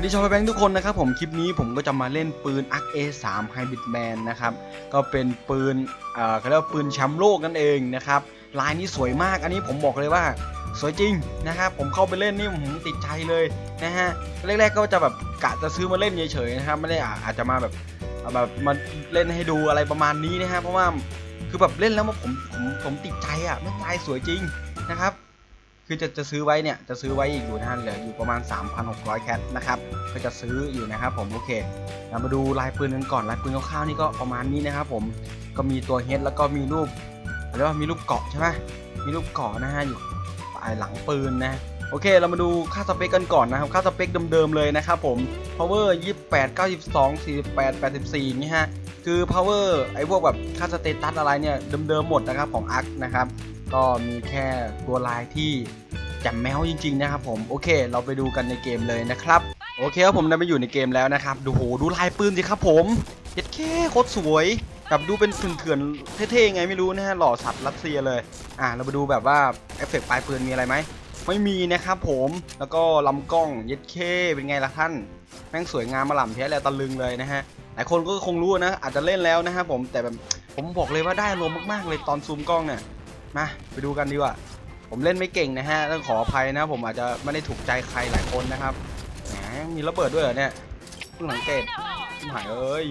วัสดีชาวแบงค์ทุกคนนะครับผมคลิปนี้ผมก็จะมาเล่นปืน a r a 3 Hybrid Man นะครับก็เป็นปืนเอ่อเขาเรียกว่าปืนแชมป์โลกนั่นเองนะครับลายนี้สวยมากอันนี้ผมบอกเลยว่าสวยจริงนะครับผมเข้าไปเล่นนี่ผมติดใจเลยนะฮะแรกๆก็จะแบบกะจะซื้อมาเล่นเฉยๆนะครับไม่ได้อาอาจจะมาแบบแบบมาเล่นให้ดูอะไรประมาณนี้นะฮะเพราะว่าคือแบบเล่นแล้วผมผมผมติดใจอะม่งลายสวยจริงนะครับ คือจะจะซื้อไว้เนี่ยจะซื้อไว้อีกอยู่นะฮะเหลืออยู่ประมาณ 3,600 แคทนะครับก็จะซื้ออยู่นะครับผมโอเคเรามาดูลายปืนกันก่อนลายปืนคร่าวๆนี่ก็ประมาณนี้นะครับผมก็มีตัวเฮดแล้วก็มีรูปเรียกว่ามีรูปเกาะใช่ไหมมีรูปเกาะนะฮะอยู่ปลายหลังปืนนะโอเค เรามาดูค่าสเปคกันก่อนนะครับ ค่าสเปคเดิมๆเลยนะครับผม power 28 92 48 84 นี่ฮะ คือ power ไอ้พวกแบบค่าสเตตัสอะไรเนี่ยเดิมๆหมดนะครับของ ARC นะครับ ก็มีแค่ตัวลายที่จ่มแมวจริงๆนะครับผมโอเค เราไปดูกันในเกมเลยนะครับโอเคครับผมได้มาอยู่ในเกมแล้วนะครับดูโหดูลายปืนสิครับผมเจ็ดแค่โคตรสวยแบบดูเป็นเถื่อนๆเท่ๆไงไม่รู้นะฮะหล่อสัตว์รัสเซียเลยอะเราไปดูแบบว่าเอฟเฟกต์ปลายปืนมีอะไรไหมไม่มีนะครับผมแล้วก็ลำกล้องเย็ดเคเป็นไงล่ะท่านแม่งสวยงามมาหล่ำแท้แล้วตะลึงเลยนะฮะหลายคนก็คงรู้นะอาจจะเล่นแล้วนะครับผมแต่แบบผมบอกเลยว่าได้อารมณ์มากๆเลยตอนซูมกล้องเนี่ย มาไปดูกันดีกว่า ผมเล่นไม่เก่งนะฮะต้องขออภัยนะ ผมอาจจะไม่ได้ถูกใจใครหลายคนนะครับแหมมีระเบิดด้วยเหรอเนี่ยเพิ่งสังเกตหายเอ้ย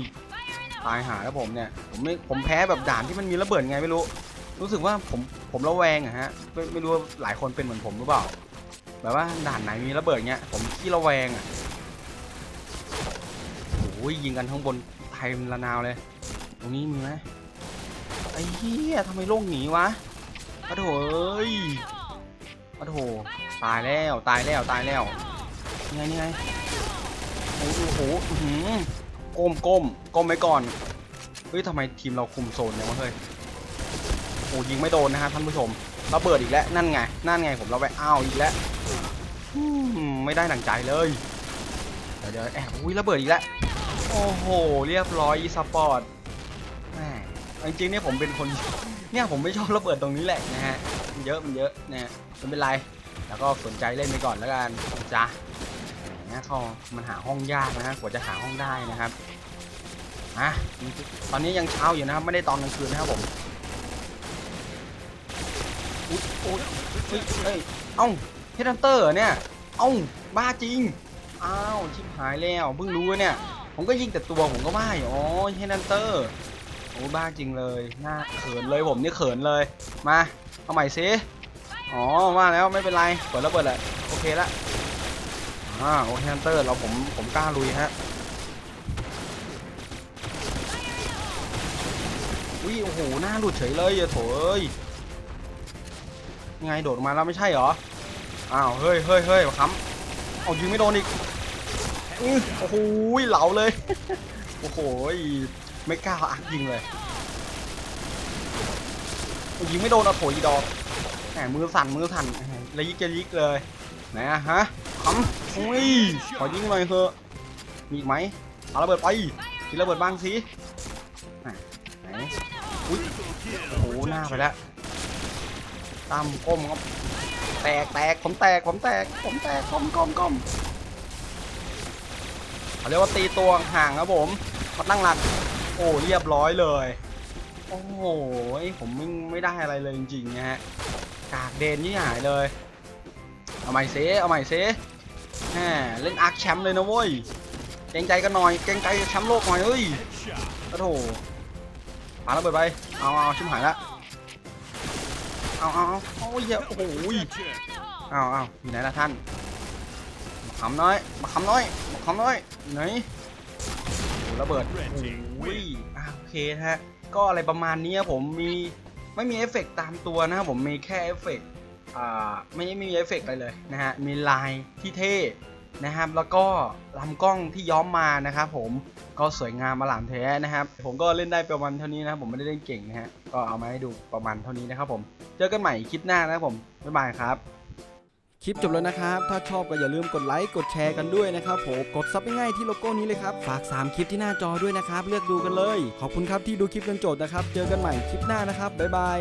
ตายหาแล้วผมเนี่ยผมไม่ผมแพ้แบบด่านที่มันมีระเบิดไงไม่รู้ รู้สึกว่าผมผมระแวงอะฮะไม่ไม่รู้ว่าหลายคนเป็นเหมือนผมหรือเปล่า แบบว่าด่านไหนมีระเบิดเงี้ยผมขี้ระแวงอะโอ้ยยิงกันข้างบนไทยมันระนาวเลย ตรงนี้มีไหมไอ้เหี้ยทำไมโล่งหนีวะ ปะโถเอ้ยโถตายแล้วตายแล้วตายแล้วยังไงยังไงโอ้โหโอ้โหอื้อหือก้มก้มก้มไว้ก่อนเฮ้ยทำไมทีมเราคุมโซนเนี่ยวะเฮ้ยโอ้ยิงไม่โดนนะฮะท่านผู้ชมระเบิดอีกแล้วนั่นไงนั่นไงผมระแวงอ้าวอีกแล้วมไม่ได้หนังใจเลยเดี๋ยวเดี๋ยวแอบอุ้ยระเบิดอีกแล้วโอ้โห เรียบร้อยอีสปอร์ต จริงๆเนี่ยผมเป็นคน เนี่ยผมไม่ชอบระเบิดตรงนี้แหละนะฮะมันเยอะมันเยอะนะฮะไม่เป็นไรแล้วก็สนใจเล่นไปก่อนแล้วกันจ้ะเนี่ยเขามันหาห้องยากนะฮะกว่าจะหาห้องได้นะครับอะตอนนี้ยังเช้าอยู่นะครับไม่ได้ตอนกลางคืนนะครับผมอุ๊ยโอ๊ยเฮ้ยเฮ้ยเอ้าเฮดฮันเตอร์เนี่ยเอ้าบ้าจริงอ้าวชิบหายแล้วเพิ่งรู้เนี่ย ผมก็ยิงแต่ตัวผมก็ว่าอยู่อ๋อเฮดันเตอร์ อ้บ้าจริงเลยหน้าเขินเลยผมนี่เขินเลยมาเอาใหม่ซิอ๋อว่าแล้วไม่เป็นไรเปิดแล้วเปิดเลยโอเคละอ่าโอเคฮันเตอร์เราผมผมกล้าลุยฮะอุ้ยโอ้โหหน้าหลุดเฉยเลยอย่าโถเอ้ยไงโดดออกมาแล้วไม่ใช่เหรออ้าวเฮ้ยเฮ้ยเฮ้ยค้ำเอายิงไม่โดนอีกอโอ้โหเหลาเลย โอ้โห ไม่กล้าอักยิงเลยยิงไม่โดนเอาโถอีดอกแหมมือสั่นมือสั่นระยิกจะยิกเลยไหนะฮะขำอุ้ยขอยิงหน่อยเถอะมีอีกไหมเอาระเบิดไปทีระเบิดบ้างสิไหนอุ้ยโอ้โหหน้าไปแล้วตั้มก้มครับแตกแตกผมแตกผมแตกผมแตกก้มก้มก้มเขาเรียกว่าตีตัวห่างครับผมมาตั้งหลัก โอ้เรียบร้อยเลย โอ้โหผมไม่ไม่ได้อะไรเลยจริงๆนะฮะกากเดนนี่หายเลย เอาใหม่เซเอาใหม่เซแหมเล่นอาร์คแชมป์เลยนะเว้ยเกรงใจกันหน่อยเกรงใจแชมป์โลกหน่อยเฮ้ยโอ้โหปาระเบิดไปเอาเอาชิมหายละเอาเอาเอาโอ้ยโอ้โหเอาเอาอยู่ไหนล่ะท่านมาขำน้อยมาขำน้อยมาขำน้อยไหน ระเบิดอุ้ยอะโอเคนะฮะ ก็อะไรประมาณนี้ผมมีไม่มีเอฟเฟกต์ตามตัวนะครับผมมีแค่เอฟเฟกต์อ่าไม่ไม่มีเอฟเฟกต์อะไรเลยนะฮะ มีลายที่เท่นะครับ แล้วก็ลำกล้องที่ย้อมมานะครับผมก็สวยงามมาหลามแท้นะครับ ผมก็เล่นได้ประมาณเท่านี้นะผมไม่ได้เล่นเก่งนะฮะก็เอามาให้ดูประมาณเท่านี้นะครับผมเจอกันใหม่คลิปหน้านะครับผมบ๊ายบายครับ คลิปจบแล้วนะครับ ถ้าชอบก็อย่าลืมกดไลค์ กดแชร์กันด้วยนะครับผมกดซับง่ายๆที่โลโก้นี้เลยครับ ฝาก 3 คลิปที่หน้าจอด้วยนะครับ เลือกดูกันเลย ขอบคุณครับที่ดูคลิปจนจบนะครับ เจอกันใหม่คลิปหน้านะครับ บ๊ายบาย